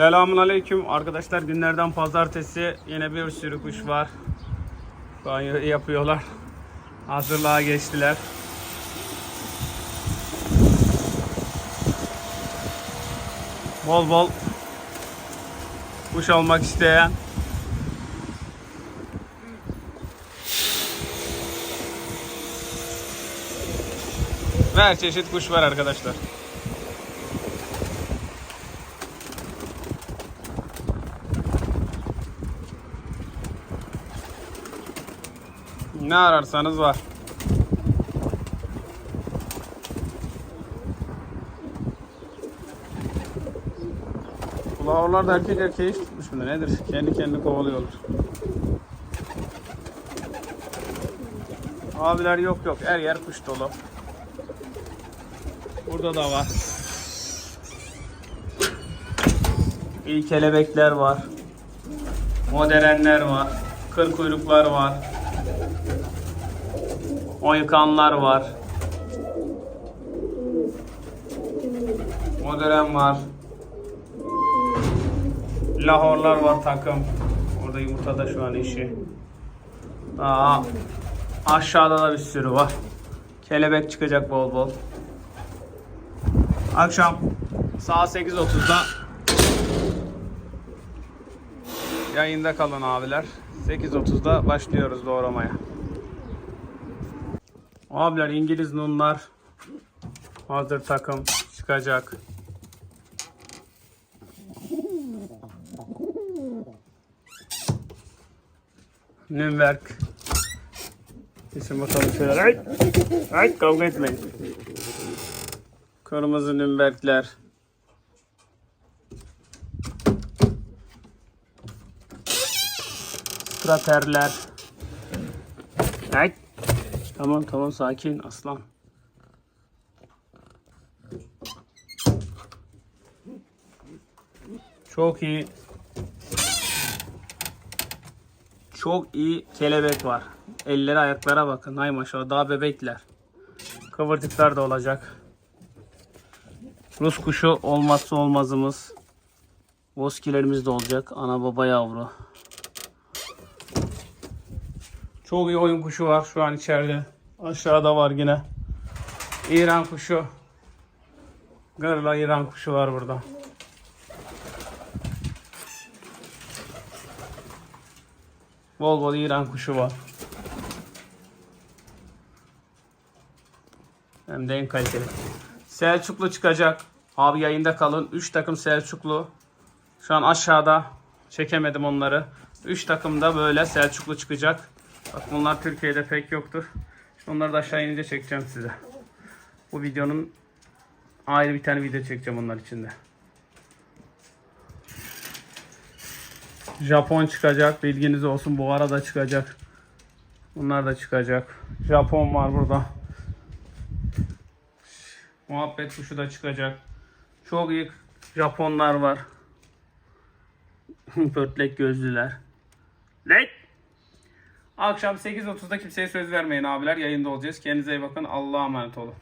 Selamun aleyküm arkadaşlar günlerden pazartesi yine bir sürü kuş var. Banyo yapıyorlar. Hazırlığa geçtiler. Bol bol kuş almak isteyen ve her çeşit kuş var arkadaşlar. Ne ararsanız var. Kulağlar da erkek erkeği tutmuş mu nedir? Kendi kendini kovalıyorlar. Abiler yok yok her yer kuş dolu. Burada da var. İyi kelebekler var. Modernler var. Kır kuyruklar var. Oykanlar var. Modern var. Lahorlar var takım. Orada yumurtada şu an işi. Aa, aşağıda da bir sürü var. Kelebek çıkacak bol bol. Akşam saat 8.30'da yayında kalın abiler. 8.30'da başlıyoruz doğramaya. Abiler İngiliz nunlar hazır takım çıkacak. Nürnberg. İsim bakalım şöyle. Ay, ay kavga etmeyin. Kırmızı Nürnbergler. Straterler. Ay. Tamam tamam sakin aslan. Çok iyi. Çok iyi kelebek var. Elleri ayaklara bakın. Hay maşallah daha bebekler. Kıvırcıklar da olacak. Rus kuşu olmazsa olmazımız. Boskilerimiz de olacak. Ana baba yavru. Çok iyi oyun kuşu var şu an içeride. Aşağıda var yine. İran kuşu. Gırla İran kuşu var burada. Bol bol İran kuşu var. Hem de en kaliteli. Selçuklu çıkacak. Abi yayında kalın. 3 takım Selçuklu. Şu an aşağıda. Çekemedim onları. 3 takım da böyle Selçuklu çıkacak. Bak bunlar Türkiye'de pek yoktur. Onları da aşağı inince çekeceğim size. Bu videonun ayrı bir tane video çekeceğim onlar içinde. Japon çıkacak. Bilginiz olsun. Bu arada çıkacak. Bunlar da çıkacak. Japon var burada. Muhabbet kuşu da çıkacak. Çok iyi Japonlar var. Pörtlek gözlüler. Lan! Akşam 8.30'da kimseye söz vermeyin abiler. Yayında olacağız. Kendinize iyi bakın. Allah'a emanet olun.